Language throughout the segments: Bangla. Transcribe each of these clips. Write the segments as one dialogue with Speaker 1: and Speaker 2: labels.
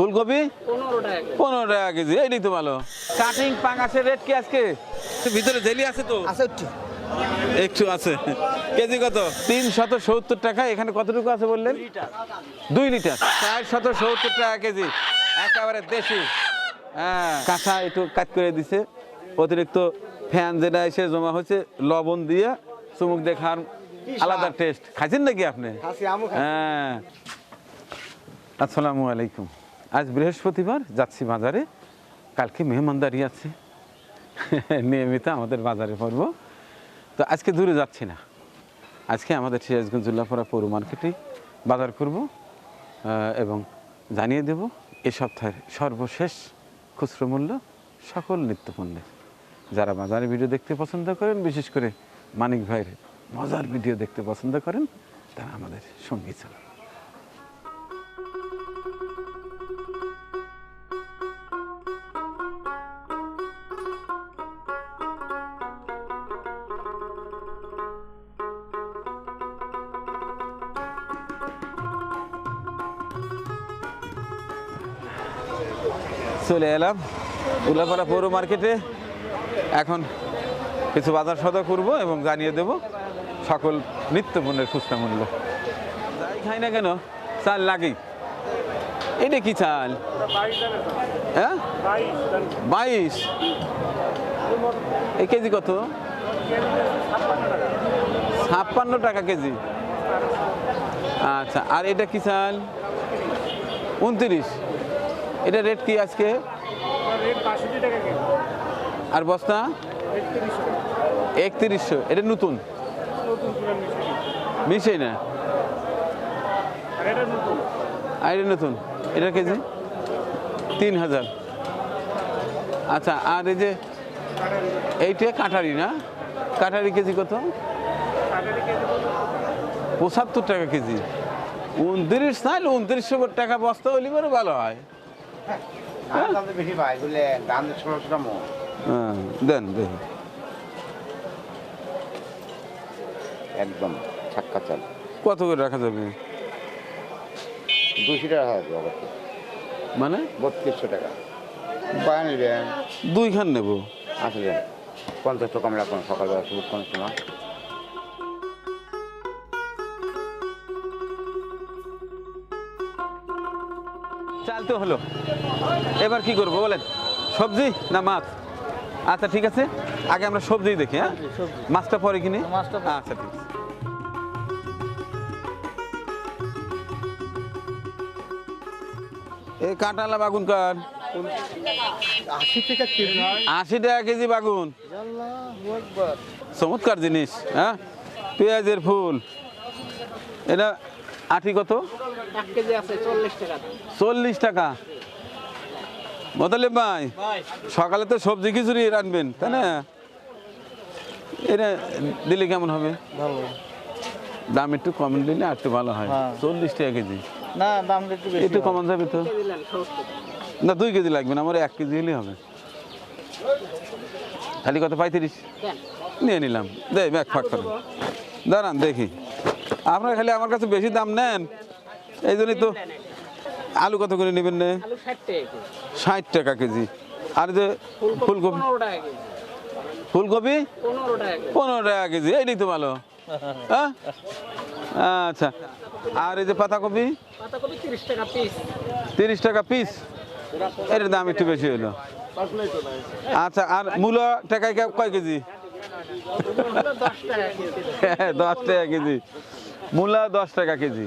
Speaker 1: ফুলকপি?
Speaker 2: পনেরো টাকা
Speaker 1: কেজি। এইটাই তো ভালো কাটিং পাঙ্গাসের রেট কি আজকে? ভিতরে জেলি আছে তো?
Speaker 3: আছে একটু।
Speaker 1: একটু আছে। কেজি কত? তিন শত সত্তর টাকা এখানে কতটুকু আছে বললেন? দুই লিটার। চার শত সত্তর টাকা কেজি। একেবারে দেশি। হ্যাঁ কাঁচা একটু কাট করে দিছে। অতিরিক্ত ফ্যান যেটা এসে জমা হচ্ছে লবণ দিয়ে চুমুক দিয়ে খান আলাদা টেস্ট। খাইছেন নাকি আপনি। হ্যাঁ। আসসালামু আলাইকুম। আজ বৃহস্পতিবার, যাচ্ছি বাজারে। কালকে মেহমানদারি আছে। নিয়মিত আমাদের বাজারে পড়ব। তো আজকে দূরে যাচ্ছি না। আজকে আমাদের সিরাজগঞ্জ জুল্লাপাড়া পৌর মার্কেটেই বাজার করব এবং জানিয়ে দেব, এ সপ্তাহের সর্বশেষ খুচরো মূল্য সকল নিত্যপণ্যের। যারা বাজারে ভিডিও দেখতে পছন্দ করেন, বিশেষ করে মানিক ভাইয়ের মজার ভিডিও দেখতে পছন্দ করেন, তারা আমাদের সঙ্গী চালান। চলে এলাম। উল্লাপাড়া পৌর মার্কেটে। এখন কিছু বাজার সদা করব এবং জানিয়ে দেব সকল নিত্য পণ্যের খুচরা মূল্য। যাই খাই না কেন? চাল লাগেই। এটা কি চাল? হ্যাঁ? বাইশ। এই কেজি কত? ছাপ্পান্ন টাকা কেজি। আচ্ছা আর এটা কি চাল? উনত্রিশ। এটা রেট কি আজকে? আর বস্তা? একত্রিশশো। এটা নতুন? মিশে না? আর এটা নতুন? এটা কেজি? তিন হাজার। আচ্ছা আর এই যে এইটা কাঠারি না? কাঠারি কেজি কত? পঁচাত্তর টাকা কেজি। উনত্রিশ নাইলে উনত্রিশশো টাকা বস্তা হলে ভালো হয়। হ্যাঁ। দেন দেখি
Speaker 3: একদম ছাক্কা চাল।
Speaker 1: কত করে রাখা যাবে?
Speaker 3: দুশো টাকা
Speaker 1: মানে?
Speaker 3: বত্রিশশো টাকা। বায়া নেবেন।
Speaker 1: দুই খান নেব।
Speaker 3: আসলে পঞ্চাশ টাকা আমরা সকালবেলা শুরু কোন সময়
Speaker 1: চাল তো হলো। এবার কি করব বলেন? সবজি না মাছ? আচ্ছা ঠিক আছে। আগে আমরা সবজি দেখি হ্যাঁ? মাছটা পরে কিনি?
Speaker 2: মাছটা
Speaker 1: আচ্ছা ঠিক আছে। এই কাঁটালা বাগুন কার?
Speaker 3: আশি
Speaker 1: আশি টাকা কেজি বাগুন। চমৎকার জিনিস হ্যাঁ? পেঁয়াজের ফুল। এটা আটি কত?
Speaker 2: চল্লিশ টাকা
Speaker 1: টাকা। ভাই সকালে তো সবজি খিচুড়ি রানবেন তাই না? এটা দিলে কেমন হবে? দাম একটু কম দিলে আর একটু ভালো হয়।
Speaker 4: হ্যাঁ।
Speaker 1: চল্লিশ টাকা কেজি।
Speaker 4: না দামটা একটু
Speaker 1: কমান যাবে তো? না দুই কেজি লাগবে না আমার এক কেজি হলেই হবে। খালি কত? পঁয়ত্রিশ? নিয়ে নিলাম। দে ব্যাগ ফাঁক করে। দাঁড়ান দেখি। আপনার খালি আমার কাছে বেশি দাম নেন? এই জন্যই তো আলু কত করে নেবেন না?
Speaker 2: ষাট টাকা কেজি।
Speaker 1: আর যে ফুলকপি ফুলকপি?
Speaker 2: পনেরো টাকা কেজি।
Speaker 1: এইটাই তো ভালো। হ্যাঁ? আচ্ছা। আর এই যে পাতাকপি?
Speaker 2: তিরিশ টাকা পিস
Speaker 1: এর দাম একটু বেশি হলো আচ্ছা আর মূলো টাকায় কয় কেজি?
Speaker 2: কেজি।
Speaker 1: হ্যাঁ, দশ টাকা কেজি। মূলা দশ টাকা কেজি।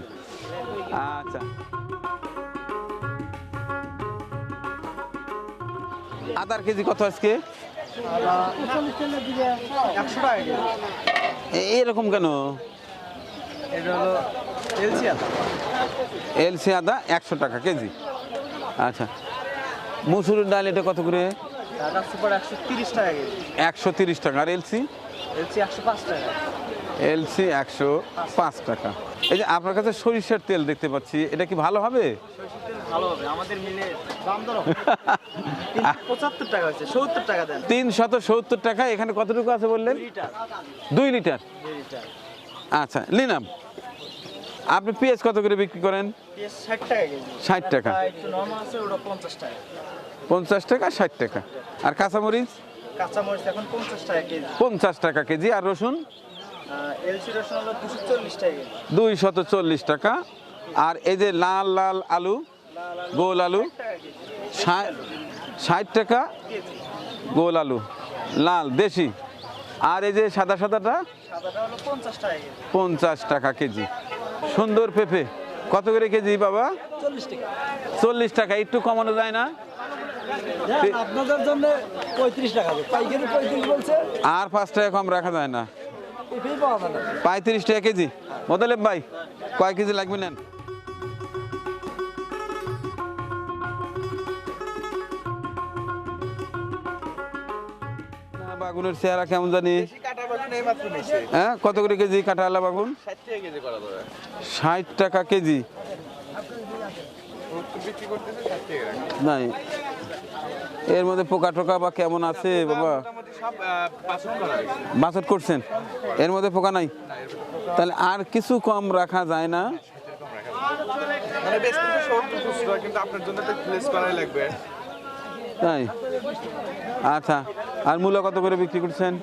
Speaker 1: আচ্ছা। আদার কেজি কত আজকে? এরকম কেন?
Speaker 4: এলসি আদা
Speaker 1: একশো টাকা কেজি। আচ্ছা। মুসুরির ডাল এটা কত করে?
Speaker 4: একশো তিরিশ টাকা
Speaker 1: একশো তিরিশ টাকা। আর এলসি?
Speaker 4: এলসি একশো পাঁচ টাকা।
Speaker 1: এলসি একশো পাঁচ টাকা। এই যে আপনার কাছে সরিষার তেল দেখতে পাচ্ছি এটা কি ভালো হবে?
Speaker 4: হচ্ছে সত্তর টাকা
Speaker 1: এখানে কতটুকু আছে বললেন? দুই লিটার। আচ্ছা নিলাম আপনি পেঁয়াজ কত করে বিক্রি করেন?
Speaker 4: ষাট টাকা কেজি।
Speaker 1: 60 টাকা।
Speaker 4: আর একটু নরম আছে ওটা পঞ্চাশ টাকা।
Speaker 1: পঞ্চাশ টাকা ষাট টাকা। আর কাঁচামরিচ?
Speaker 4: কাঁচামরিচ এখন পঞ্চাশ টাকা কেজি।
Speaker 1: পঞ্চাশ টাকা কেজি। আর রসুন?
Speaker 4: দুশো চল্লিশ টাকা
Speaker 1: আর এই যে লাল লাল আলু গোল আলু ষাট টাকা গোল আলু লাল দেশি। আর এই যে সাদা সাদাটা
Speaker 4: সাদাটা পঞ্চাশ টাকা কেজি।
Speaker 1: সুন্দর পেঁপে। কত করে কেজি বাবা?
Speaker 2: চল্লিশ টাকা।
Speaker 1: চল্লিশ টাকা একটু কমানো যায় না?
Speaker 2: আপনাদের জন্য পঁয়ত্রিশ টাকা পাইকারি পঁয়ত্রিশ বলছে।
Speaker 1: আর পাঁচ টাকা কম রাখা যায় না। পঁয়ত্রিশ টাকা কেজি। মোতালেব ভাই কয় কেজি লাগবে নেন? না, বাগুনের চেহারা কেমন জানি? হ্যাঁ কত করে কেজি কাটা আলা বাগুন?
Speaker 3: ষাট টাকা কেজি।
Speaker 1: নাই। এর মধ্যে পোকা টোকা বা কেমন আছে বাবা? বাছট করছেন? এর মধ্যে পোকা নাই? তাহলে আর কিছু কম রাখা যায় না?
Speaker 3: মানে করাই লাগবে।
Speaker 1: তাই? আচ্ছা। আর মূলা কত করে বিক্রি করছেন?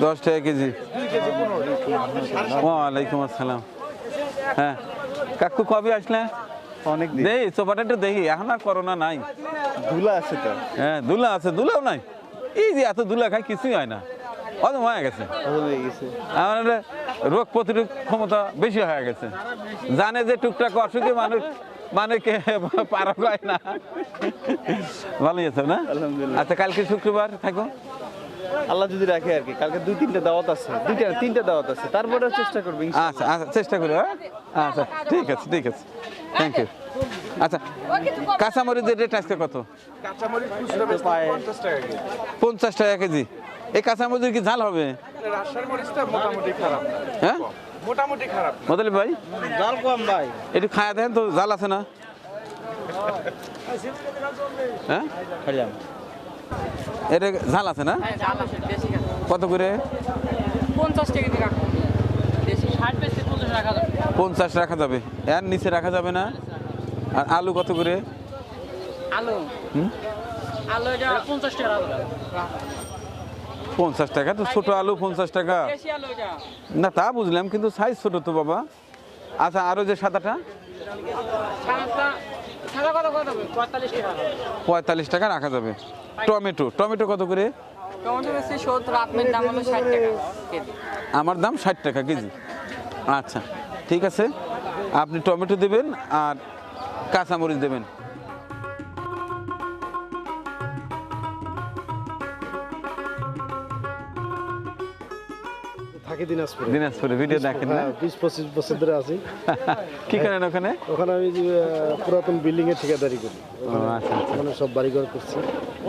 Speaker 3: দশ টাকা কেজি।
Speaker 1: ওয়ালাইকুম আসসালাম। হ্যাঁ। কাকু কবে আসলে
Speaker 3: অনেক
Speaker 1: দেই সোফাটা একটু দেখি এখন আর করোনা নাই।
Speaker 3: ধুলা আছে তো?
Speaker 1: হ্যাঁ দুলা আছে দুলাও নাই। এই যে এত দুলা খাই কিছুই হয় না। হয়ে গেছে। আমার রোগ প্রতিরোধ ক্ষমতা বেশি হয়ে গেছে। জানে যে টুকটাক অসুখে মানুষ মানে কে পারা হয় না। ভালোই আছে না? আচ্ছা কালকে শুক্রবার থাকো।
Speaker 3: আল্লাহ যদি রাখে আর কি কালকে দুই তিনটা দাওয়াত আছে দুইটা না, তিনটা দাওয়াত আছে তারপরে চেষ্টা করব
Speaker 1: আচ্ছা আচ্ছা চেষ্টা করো হ্যাঁ? আচ্ছা ঠিক আছে ঠিক আছে। থ্যাংক ইউ আচ্ছা কাঁচামরিচের রেট আজকে কত?
Speaker 3: পঞ্চাশ টাকা কেজি।
Speaker 1: পঞ্চাশ টাকা কেজি। এই কাঁচামরিচের কি ঝাল হবে?
Speaker 3: মোটামুটি খারাপ।
Speaker 1: হ্যাঁ?
Speaker 3: মোটামুটি খারাপ।
Speaker 1: মদলি ভাই?
Speaker 3: জাল কম ভাই।
Speaker 1: একটু খায়া দেন তো জাল আছে না? হ্যাঁ। এটা ঝাল আছে না? কত করে?
Speaker 5: পঞ্চাশ টাকা পঞ্চাশ রাখা যাবে।
Speaker 1: এর নিচে রাখা যাবে না? আর আলু কত করে?
Speaker 5: আলু। আলু পঞ্চাশ টাকা
Speaker 1: পঞ্চাশ টাকা? তো ছোট আলু পঞ্চাশ। টাকা। না তা বুঝলাম কিন্তু সাইজ ছোট তো বাবা। আচ্ছা আরও যে সাদাটা?
Speaker 5: পঁয়তাল্লিশ টাকা।
Speaker 1: রাখা যাবে। টমেটো টমেটো কত করে? আমার দাম ষাট টাকা কেজি। আচ্ছা ঠিক আছে। আপনি টমেটো দেবেন আর কাঁচামরিচ দেবেন।
Speaker 6: থাকি দিনাজপুরে।
Speaker 1: দিনাজপুরে ভিডিও দেখেন না?
Speaker 6: হ্যাঁ বিশ পঁচিশ বছর ধরে আছি।
Speaker 1: কি করেন ওখানে?
Speaker 6: ওখানে আমি পুরাতন বিল্ডিং এর ঠিকাদারি করি।
Speaker 1: আচ্ছা, আচ্ছা।
Speaker 6: ওখানে সব বাড়িঘর করছি।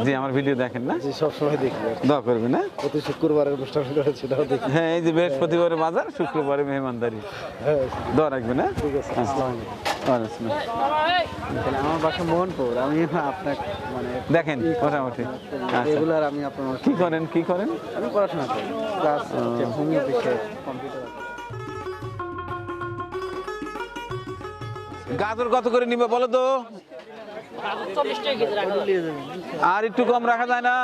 Speaker 1: জি আমার ভিডিও দেখেন না?
Speaker 6: যে সব সময় দেখি।
Speaker 1: দোয়া করবেন না
Speaker 6: প্রতি শুক্রবারে অনুষ্ঠান করে সেটাও দেখি।
Speaker 1: হ্যাঁ এই যে বৃহস্পতিবারে বাজার শুক্রবারে মেহমানদারি।
Speaker 6: হ্যাঁ।
Speaker 1: দোয়া রাখবেন না
Speaker 6: ঠিক আছে আসসালামু আলাইকুম।
Speaker 7: আমার আমি আপনার
Speaker 1: দেখেন, মোটামুটি। আচ্ছা।
Speaker 7: রেগুলার আমি আপনার
Speaker 1: করেন? করেন
Speaker 7: পড়াশোনা
Speaker 1: গাজর কত করে নিবে বলো তো? আর একটু কম রাখা যায় না?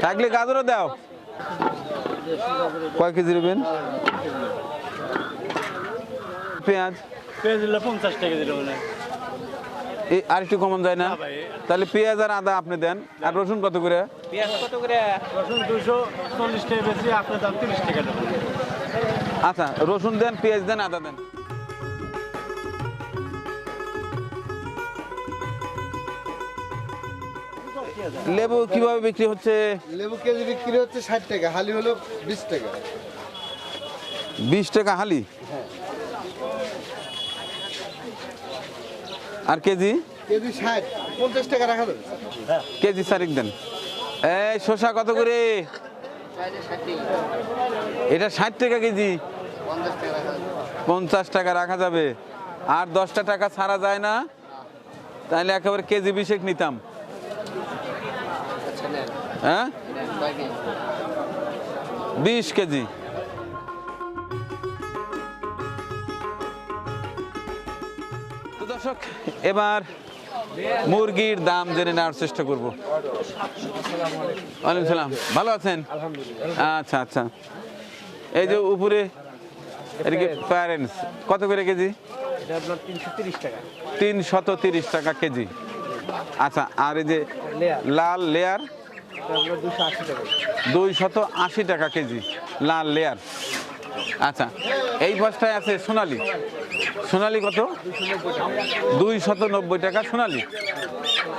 Speaker 1: থাকলে গাজরও দাও। কয় কেজি নেবেন? পেঁয়াজ।
Speaker 7: পেঁয়াজ দিলে পঞ্চাশ টাকা দিল মনে
Speaker 1: আর একটু কমন যায় না? তাহলে পেঁয়াজ আর আদা আপনি দেন। আর রসুন কত করে?
Speaker 5: পেঁয়াজ কত করে?
Speaker 7: রসুন দুশো চল্লিশ টাকা বেশি আপনার দাম তিরিশ টাকা
Speaker 1: আচ্ছা রসুন দেন পেঁয়াজ দেন আদা দেন। লেবু কীভাবে বিক্রি হচ্ছে?
Speaker 8: লেবু কেজি বিক্রি হচ্ছে ষাট টাকা হালি হলো বিশ টাকা।
Speaker 1: বিশ টাকা হালি? আর কেজি?
Speaker 8: কেজি ষাট পঞ্চাশ টাকা রাখা যাবে।
Speaker 1: কেজি সারিক দেন। এই শসা কত করে? এটা ষাট টাকা কেজি। পঞ্চাশ টাকা রাখা যাবে। আর দশটা টাকা ছাড়া যায় না। তাহলে একেবারে কেজি বিশেক নিতাম। হ্যাঁ? বিশ কেজি। এবার মুরগির দাম জেনে নেওয়ার চেষ্টা করব। ওয়ালাইকুম সালাম। ভালো আছেন? আচ্ছা আচ্ছা। এই যে উপরে প্যারেন্টস কত করে কেজি? তিনশত তিরিশ টাকা। কেজি। আচ্ছা আর এই যে লাল লেয়ার?
Speaker 6: দুশো আশি টাকা।
Speaker 1: দুই শত আশি টাকা কেজি লাল লেয়ার। আচ্ছা এই বস্তায় আছে সোনালি। সোনালি কত? দুই শত নব্বই টাকা সোনালি।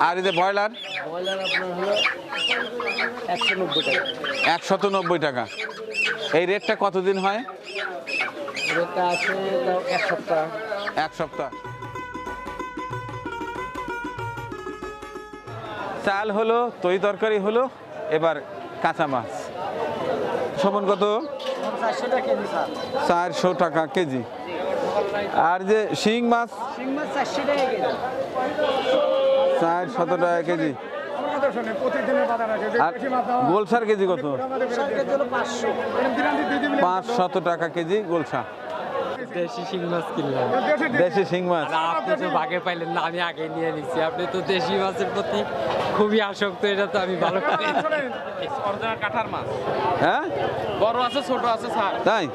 Speaker 1: আর এই যে ব্রয়লার? একশত নব্বই টাকা। এই রেটটা কতদিন হয়?
Speaker 6: এক সপ্তাহ।
Speaker 1: এক সপ্তাহ। চাল হলো তৈ তরকারি হলো এবার কাঁচা মাছ। সমান কত?
Speaker 2: চারশো টাকা কেজি।
Speaker 1: আর যে শিং মাছ?
Speaker 2: শিং মাছ চারশো টাকা কেজি।
Speaker 1: চার শত টাকা কেজি। আর গোলসার কেজি কত? পাঁচ শত টাকা কেজি গোলসা।
Speaker 5: দেশি শিং মাছ কিনলাম।
Speaker 1: দেশি শিং মাছ।
Speaker 5: আপনি তো ভাগে পাইলেন না আমি আগে নিয়ে নিচ্ছি আপনি তো দেশি মাছের প্রতি খুবই আসক্ত এটা তো আমি ভালো করে
Speaker 7: কাঠার মাছ।
Speaker 1: হ্যাঁ?
Speaker 7: বড় আছে ছোট আছে স্যার
Speaker 1: তাই?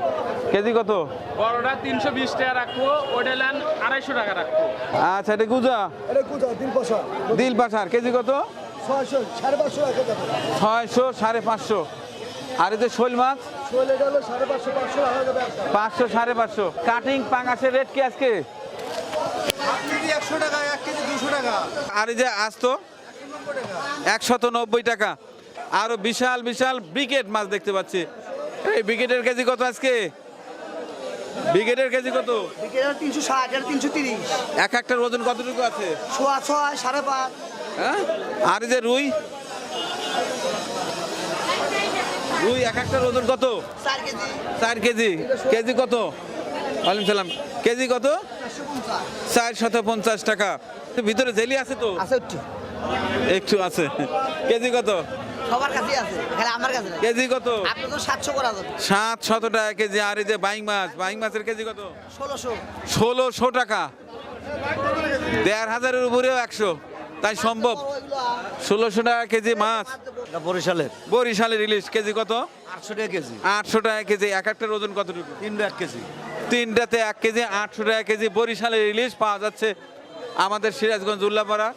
Speaker 1: কেজি কত?
Speaker 7: বড়টা তিনশো বিশ টাকা রাখব ওটা আড়াইশো টাকা রাখব।
Speaker 1: আচ্ছা এটা গুজা?
Speaker 8: এটা কোথাও তিন পয়সা
Speaker 1: দিল পাশার কেজি কত?
Speaker 8: ছয়শো সাড়ে পাঁচশো
Speaker 1: ছয়শো সাড়ে পাঁচশো। আর এই যে শোল মাছ?
Speaker 8: পাঁচশো
Speaker 1: সাড়ে পাঁচশো। কাটিং রেট কি আজকে?
Speaker 8: এক কেজি একশো টাকা এক কেজি দুশো টাকা।
Speaker 1: আর এই যে আসতো? একশত নব্বই টাকা। আরও বিশাল বিশাল ব্রিকেট মাছ দেখতে পাচ্ছি। এই ব্রিকেটের কেজি কত আজকে? ব্রিকেটের কেজি কত?
Speaker 2: তিনশো ষাট এটা তিনশো তিরিশ।
Speaker 1: এক একটার ওজন কতটুকু আছে?
Speaker 2: সোয়া ছয় সাড়ে পাঁচ।
Speaker 1: হ্যাঁ? আর এই যে রুই? রুই এক একটার ওজন কত?
Speaker 2: চার কেজি।
Speaker 1: চার কেজি। কেজি কত? ওয়ালাইকুম সালাম। কেজি কত? চার শত পঞ্চাশ টাকা। ভিতরে জেলি আছে তো?
Speaker 2: আছে একটু।
Speaker 1: একটু আছে। কেজি কত?
Speaker 2: সবার কাছেই আছে এখানে আমার কাছে নাই।
Speaker 1: কেজি কত?
Speaker 2: আপনি তো সাতশো করা যাবে।
Speaker 1: সাত টাকা কেজি আর এই যে বাইং মাছ বাইং মাছের কেজি কত?
Speaker 2: ষোলোশো।
Speaker 1: ষোলোশো টাকা। দেড় হাজারের উপরেও একশো। তাই সম্ভব। ষোলোশো টাকা কেজি মাছ।
Speaker 3: বরিশালের।
Speaker 1: বরিশালের ইলিশ। কেজি কত?
Speaker 3: আটশো টাকা কেজি।
Speaker 1: আটশো টাকা কেজি। এক একটার ওজন কতটুকু?
Speaker 3: তিনটা এক কেজি।
Speaker 1: তিনটাতে এক কেজি আটশো টাকা কেজি। বরিশালের ইলিশ পাওয়া যাচ্ছে আমাদের সিরাজগঞ্জ উল্লাপাড়া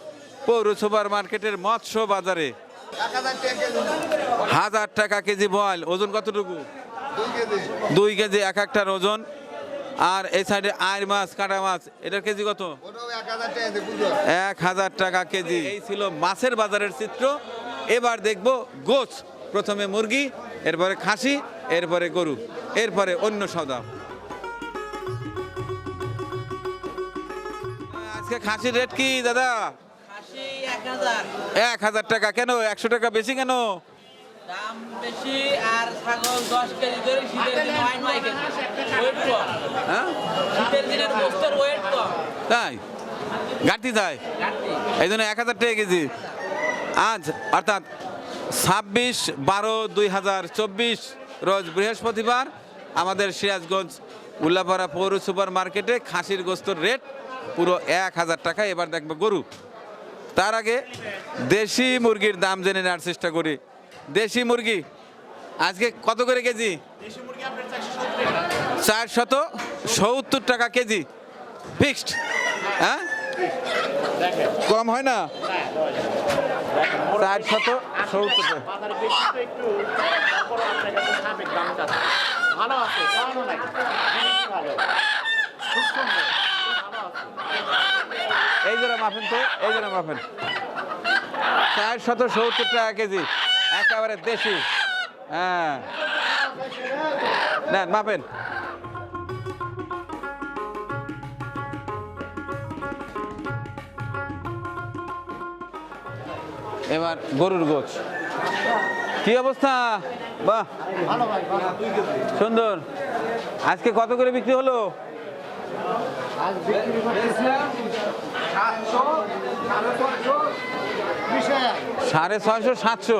Speaker 1: পৌর সুপার মার্কেটের মৎস্য বাজারে।
Speaker 8: হাজার টাকা কেজি
Speaker 1: বয়েল, ওজন কতটুকু?
Speaker 8: দুই কেজি,
Speaker 1: এক একটার ওজন। আর এই সাইডে আইর মাছ, কাটা মাছ, এটার কেজি কত?
Speaker 8: এক হাজার টাকা কেজি।
Speaker 1: এই ছিল মাছের বাজারের চিত্র। এবার দেখব গোছ, প্রথমে মুরগি, এরপরে খাসি, এরপরে গরু, এরপরে অন্য সদা। আজকে খাসির রেট কি, দাদা?
Speaker 5: এক হাজার
Speaker 1: টাকা কেন? একশো টাকা বেশি কেন?
Speaker 5: হয়
Speaker 1: তাই? ঘাটতি যায় এই জন্য এক হাজার টাকা কেজি। আজ অর্থাৎ ছাব্বিশ বারো দুই হাজার চব্বিশ রোজ বৃহস্পতিবার আমাদের সিরাজগঞ্জ উল্লাপাড়া পৌর সুপার মার্কেটে খাসির গোস্তর রেট পুরো এক হাজার টাকা। এবার দেখবে গরু। তার আগে দেশি মুরগির দাম জেনে নেওয়ার চেষ্টা করি। দেশি মুরগি আজকে কত করে কেজি? চার শত সত্তর টাকা। কেজি। ফিক্সড? হ্যাঁ? কম হয় না? চার শত সত্তর টাকা। এই জোড়া মাফেন তো, এই জোড়া মাফেন। চার শত সত্তর টাকা কেজি, একেবারে দেশি। হ্যাঁ। মাপেন এবার গরুর গোছ। কি অবস্থা? বাহ। সুন্দর। আজকে কত করে বিক্রি হলো? সাড়ে ছয়শো সাতশো।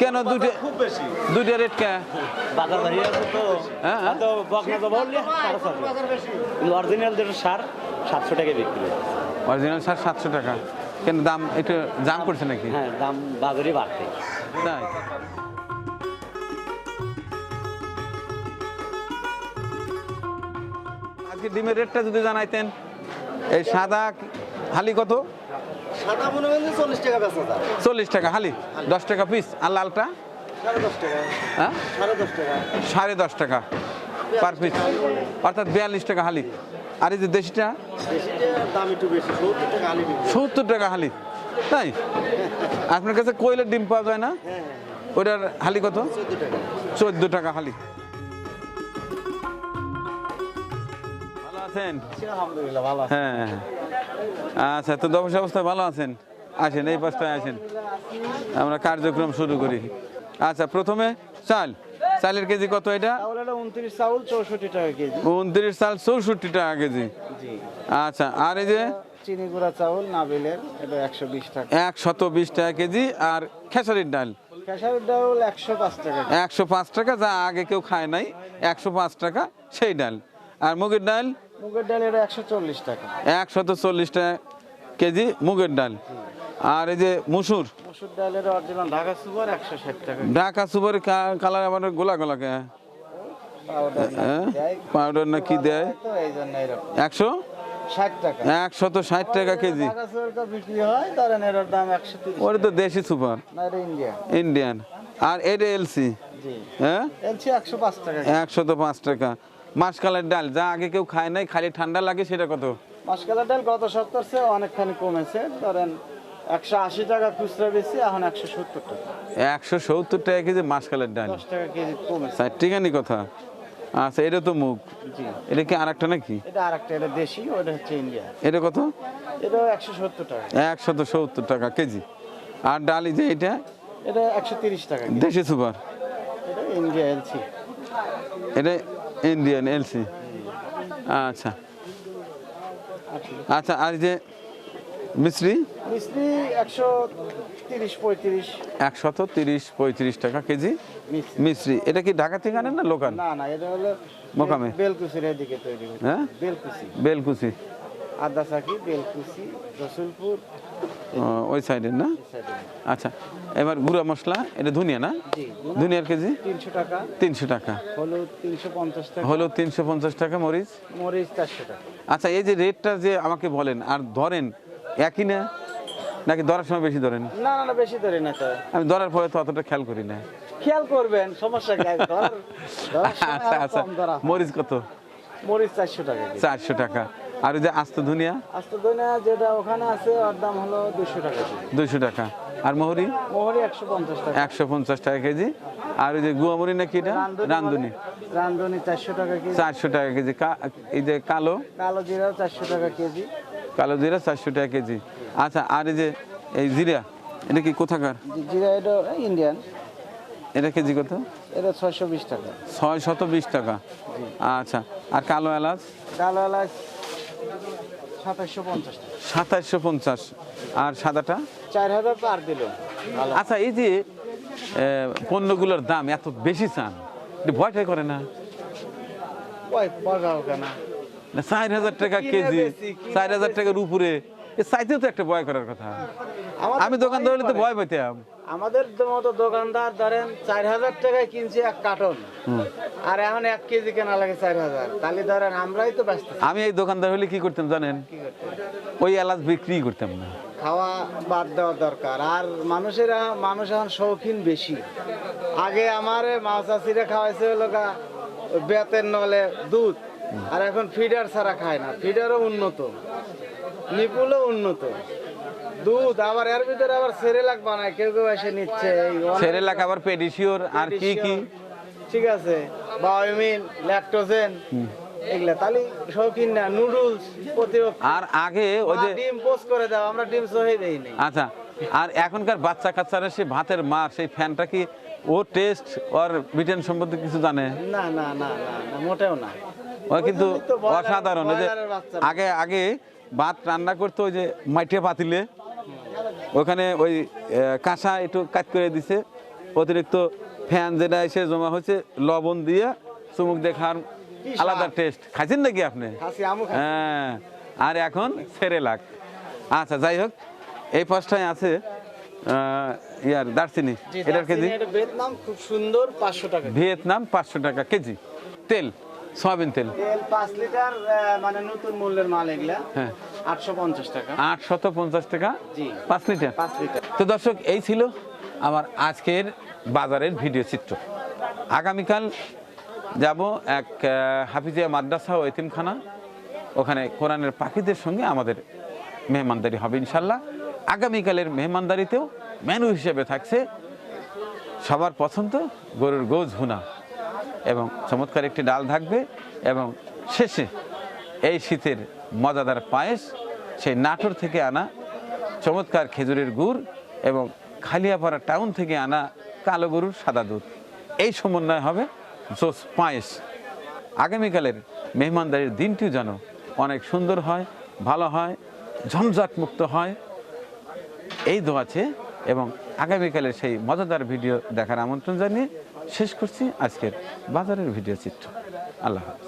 Speaker 1: কেন দুটো খুব বেশি। দুটো রেট কে?
Speaker 3: বাজার দাঁড়িয়ে আছে তো।
Speaker 1: হ্যাঁ, হ্যাঁ।
Speaker 3: তো বকনা তো বললে সাড়ে ছশো অরিজিনাল যেটা সার সাতশো টাকা বিক্রি।
Speaker 1: অরিজিনাল সার সাতশো টাকা। কেন দাম একটু জাম করছে নাকি?
Speaker 2: হ্যাঁ দাম বাজারে বাড়তে
Speaker 1: তাই। আজকে ডিমের রেটটা যদি জানাইতেন এই সাদা হালি কত?
Speaker 8: সাদা মনে হয় চল্লিশ টাকা
Speaker 1: হালি দশ টাকা পিস। আর লালটা?
Speaker 8: সাড়ে দশ টাকা।
Speaker 1: হ্যাঁ?
Speaker 8: সাড়ে দশ টাকা।
Speaker 1: Per piece. অর্থাৎ বিয়াল্লিশ টাকা হালি। আর এই যে দেশিটা?
Speaker 8: বেশিটা দাম একটু বেশি সত্তর টাকা
Speaker 1: হালি তাই? আপনার কাছে কোয়েলের ডিম পাওয়া যায় না? ওটার হালি কত?
Speaker 8: চোদ্দ টাকা
Speaker 1: হালি। আছেন?
Speaker 8: আলহামদুলিল্লাহ ভালো
Speaker 1: হ্যাঁ আচ্ছা তো দশ অবস্থায় ভালো আছেন? আসেন এই পাশটায় আসেন। আমরা কার্যক্রম শুরু করি। আচ্ছা প্রথমে চাল। চালের কেজি কত এটা?
Speaker 3: উনত্রিশ চাউল চৌষট্টি টাকা কেজি।
Speaker 1: উনত্রিশ চাল চৌষট্টি টাকা কেজি। আচ্ছা আর এই যে?
Speaker 3: চিনি গুঁড়া চাউল নাবিলের এটা একশো বিশ টাকা।
Speaker 1: এক শত বিশ টাকা কেজি আর খেসারির ডাল?
Speaker 3: খেসারির ডাউল একশো পাঁচ টাকা
Speaker 1: একশো পাঁচ টাকা যা আগে কেউ খায় নাই একশো পাঁচ টাকা সেই ডাল। আর মুগের ডাল?
Speaker 3: মুগের ডাল এটা একশো চল্লিশ টাকা।
Speaker 1: একশত চল্লিশ টাকা কেজি মুগের ডাল। আর এই যে মুসুর?
Speaker 3: মসুর ডালের অরিজিনাল ঢাকা সুপার একশো ষাট টাকা।
Speaker 1: ঢাকা সুপার কালার আবার গোলা গোলা কে?
Speaker 3: পাউডার
Speaker 1: হ্যাঁ? না কি দেয়? একশো? একশত ষাট টাকা কেজি। ওটা তো দেশি সুপার। ইন্ডিয়ান আর এটা এলসি হ্যাঁ?
Speaker 3: একশো পাঁচ টাকা।
Speaker 1: মাসকালের ডাল যা আগে কেউ খায় নাই খালি ঠান্ডা লাগে সেটা কত?
Speaker 3: মাসকালা ডাল গত সপ্তাহ চেয়ে অনেকখানি কমেছে। ধরেন একশো আশি টাকা খুচরা বেশি এখন একশো সত্তর টাকা।
Speaker 1: একশো সত্তর টাকা কেজি মাসকালের ডাল।
Speaker 3: দশ টাকা কেজি কমেছে।
Speaker 1: ষাট টাকানি কথা? আচ্ছা এটা তো
Speaker 3: মুখ
Speaker 1: এটা কি আর একটা নাকি?
Speaker 3: এটা আরেকটা এটা দেশি ওটা হচ্ছে ইন্ডিয়া।
Speaker 1: এটা কত?
Speaker 3: এটা একশো সত্তর টাকা।
Speaker 1: একশত সত্তর টাকা কেজি। আর ডালি যে এটা?
Speaker 3: এটা একশো তিরিশ টাকা
Speaker 1: দেশি সুপার।
Speaker 3: এটা ইন্ডিয়া এলসি।
Speaker 1: এটা ইন্ডিয়ান এলসি আচ্ছা। আচ্ছা আর যে মিশ্রি
Speaker 3: মিস্ত্রি একশো তিরিশ পঁয়ত্রিশ।
Speaker 1: একশত তিরিশ পঁয়ত্রিশ টাকা কেজি? মিশ্রি এটা কি ঢাকা থেকে আনেন না লোকাল?
Speaker 3: না না এটা হলো
Speaker 1: মোকামে?
Speaker 3: বেলকুচির এদিকে তৈরি
Speaker 1: হ্যাঁ?
Speaker 3: বেলকুচি।
Speaker 1: বেলকুচি।
Speaker 3: আদাসাকি বেলকুচি রসুলপুর।
Speaker 1: ওই সাইডের না? আচ্ছা এবার গুঁড়া মশলা এটা ধনিয়া না? ধনিয়ার কেজি?
Speaker 3: তিনশো টাকা।
Speaker 1: তিনশো টাকা।
Speaker 3: হলুদ তিনশো পঞ্চাশ টাকা।
Speaker 1: হলো তিনশো পঞ্চাশ টাকা মরিচ?
Speaker 3: মরিচ চারশো টাকা।
Speaker 1: আচ্ছা এই যে রেটটা যে আমাকে বলেন আর ধরেন একই না? নাকি ধরার সময় বেশি ধরেন?
Speaker 3: না না বেশি ধরে না তো।
Speaker 1: আমি ধরার পরে তো অতটা খেয়াল করি না।
Speaker 3: খেয়াল করবেন সমস্যা
Speaker 1: আচ্ছা আচ্ছা। মরিচ কত?
Speaker 3: মরিচ চারশো টাকা।
Speaker 1: চারশো টাকা। আর ওই যে আস্ত ধনিয়া?
Speaker 3: আস্ত দইনা যেটা ওখানে আছে ওর দাম হলো দুশো টাকা।
Speaker 1: দুইশো টাকা। আর মোহরি?
Speaker 3: মোহরি একশো পঞ্চাশ টাকা।
Speaker 1: একশো পঞ্চাশ টাকা কেজি। আর ওই যে গুয়ামরি নাকি এটা? রান্ধুনি
Speaker 3: রান্ধনি। চারশো টাকা কেজি।
Speaker 1: চারশো টাকা কেজি। এই যে কালো?
Speaker 3: কালো জিরা চারশো টাকা কেজি।
Speaker 1: কালো জিরা চারশো টাকা কেজি। আচ্ছা আর এই যে এই জিরা এটা কি কোথাকার?
Speaker 3: জিরা এটা ইন্ডিয়ান।
Speaker 1: এটা কেজি কত?
Speaker 3: এটা ছয়শো বিশ টাকা।
Speaker 1: ছয় শত বিশ টাকা। আচ্ছা আর কালো এলাচ?
Speaker 3: কালো এলাচ সাতাশশো পঞ্চাশ।
Speaker 1: আর সাদাটা?
Speaker 3: চার হাজার পার দিল
Speaker 1: আচ্ছা এই যে পণ্যগুলোর দাম এত বেশি চান ভয়টাই করে না? চার হাজার টাকা কেজি চার হাজার টাকার উপরে। চাইতেও তো একটা ভয় করার কথা। আমি দোকানদার হলে তো ভয় পাইতাম।
Speaker 3: আমাদের মতো দোকানদার ধরেন চার হাজার টাকায় কিনছে এক কার্টন। আর এখন এক কেজি কেনা লাগে চার হাজার। তাহলে ধরেন আমরাই তো ব্যস্ত।
Speaker 1: আমি এই দোকানদার হলে কি করতাম জানেন? ওই এলাচ বিক্রি করতাম না।
Speaker 3: খাওয়া বাদ দেওয়া দরকার। আর মানুষের মানুষ এখন শৌখিন বেশি। আগে আমার মাছ চাষিরা খাওয়াইছে হলো গা বেতের নলে দুধ। আর এখন ফিডার ছাড়া খায় না। ফিডারও উন্নত। নিপুলও উন্নত। দুধ আবার এর ভিতরে আবার সেরেলাক বানায় কেউ কেউ এসে নিচ্ছে
Speaker 1: লেখা আবার পেডিশিওর আর কি কি?
Speaker 3: ঠিক আছে। বায়োমিন ল্যাকটোজেন এগুলা। তাহলে শৌখিন না নুডলস
Speaker 1: আর আগে ওই যে
Speaker 3: ডিম পোস্ট করে দাও আমরা ডিম সহি দেই নাই।
Speaker 1: আচ্ছা আর এখনকার বাচ্চা কাচ্চারা সেই ভাতের মার সেই ফ্যানটা কি ও টেস্ট ওর ব্রিটেন সম্বন্ধে কিছু জানে?
Speaker 3: না না না না মোটেও না।
Speaker 1: ও কিন্তু অসাধারণ। আগে আগে ভাত রান্না করতো ওই যে মাইটে পাতিলে ওখানে ওই কাঁসা একটু কাজ করে দিছে। অতিরিক্ত ফ্যান যেটা এসে জমা হয়েছে লবণ দিয়ে চুমুক দেখার আলাদা টেস্ট খাইছেন নাকি আপনি। হ্যাঁ। আর এখন সেরে লাগ আচ্ছা যাই হোক এই পাঁচটায় আছে ইয়ার দারচিনি। এটার কেজি?
Speaker 3: ভিয়েতনাম খুব সুন্দর পাঁচশো টাকা
Speaker 1: ভিয়েতনাম পাঁচশো টাকা কেজি। তেল সয়াবিন তেল।
Speaker 3: তেল পাঁচ লিটার মানে নতুন মূল্যের মাল এগুলা।
Speaker 1: হ্যাঁ।
Speaker 3: আটশো পঞ্চাশ টাকা।
Speaker 1: আট শত পঞ্চাশ টাকা?
Speaker 3: জি।
Speaker 1: পাঁচ লিটার?
Speaker 3: পাঁচ লিটার।
Speaker 1: তো দর্শক এই ছিল আমার আজকের বাজারের ভিডিও চিত্র। আগামীকাল যাব এক হাফিজিয়া মাদ্রাসা ও এতিমখানা। ওখানে কোরআনের পাখিদের সঙ্গে আমাদের মেহমানদারি হবে ইনশাল্লাহ আগামীকালের মেহমানদারিতেও মেনু হিসেবে থাকছে সবার পছন্দ গরুর গোজ ভুনা এবং চমৎকার একটি ডাল থাকবে এবং শেষে এই শীতের মজাদার পায়েস, সেই নাটোর থেকে আনা চমৎকার খেজুরের গুড় এবং খালিয়াপাড়া টাউন থেকে আনা কালো গরুর সাদা দুধ। এই সমন্বয় হবে জোস পায়েস। আগামীকালের মেহমানদারির দিনটিও যেন অনেক সুন্দর হয়, ভালো হয়, ঝঞ্ঝাট মুক্ত হয়। এই দোয়াছে এবং আগামীকালের সেই মজাদার ভিডিও দেখার আমন্ত্রণ জানিয়ে শেষ করছি আজকের বাজারের ভিডিও চিত্র। আল্লাহ হাফেজ।